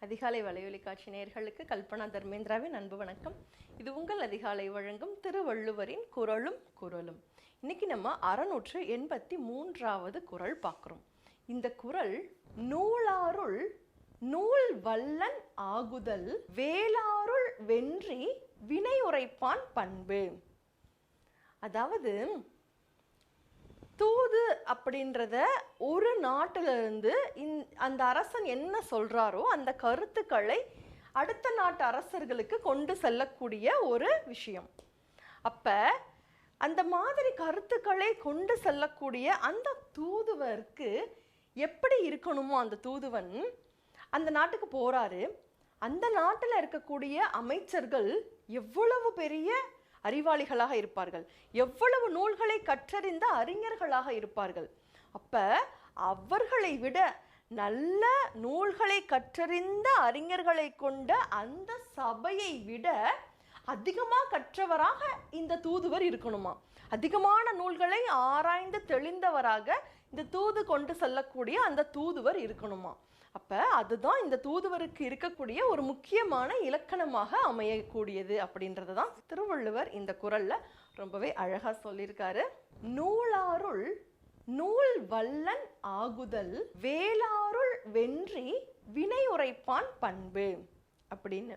அதிகாலை வலையொலி காட்சி நேர்களுக்கு கல்பனா தர்மேந்திராவின் அன்பு வணக்கம். இது உங்கள் அதிகாலை வழங்கும் திருவள்ளுவரின் குரலும் குரலும் இன்னைக்கு நம்ம அறநூற்று எண்பத்தி மூன்றாவது குரல் பார்க்குறோம். இந்த குரல் நூலாருள் நூல் வல்லன் ஆகுதல் வேளாருள் வென்றி வினை உரைப்பான் பண்பு. அதாவது தூது அப்படின்றத ஒரு நாட்டிலிருந்து இந் அந்த அரசன் என்ன சொல்கிறாரோ அந்த கருத்துக்களை அடுத்த நாட்டு அரசர்களுக்கு கொண்டு செல்லக்கூடிய ஒரு விஷயம். அப்போ அந்த மாதிரி கருத்துக்களை கொண்டு செல்லக்கூடிய அந்த தூதுவருக்கு எப்படி இருக்கணுமோ அந்த தூதுவன் அந்த நாட்டுக்கு போகிறாரு அந்த நாட்டில் இருக்கக்கூடிய அமைச்சர்கள் எவ்வளவு பெரிய அறிவாளிகளாக இருப்பார்கள். எவ்வளவு நூல்களை கற்றறிந்த அறிஞர்களாக இருப்பார்கள். அப்போ அவர்களை விட நல்ல நூல்களை கற்றறிந்த அறிஞர்களை கொண்ட அந்த சபையை விட அதிகமாக கற்றவராக இந்த தூதுவர் இருக்கணுமா? அதிகமான நூல்களை ஆராய்ந்து தெளிந்தவராக இந்த தூது கொண்டு செல்லக்கூடிய அந்த தூதுவர் இருக்கணுமா? அப்போ அதுதான் இந்த தூதுவருக்கு இருக்கக்கூடிய ஒரு முக்கியமான இலக்கணமாக அமையக்கூடியது அப்படின்றது தான் திருவள்ளுவர் இந்த குரலில் ரொம்பவே அழகாக சொல்லியிருக்காரு. நூலாருள் நூல் வல்லன் ஆகுதல் வேளாருள் வென்றி வினை உரைப்பான் பண்பு அப்படின்னு.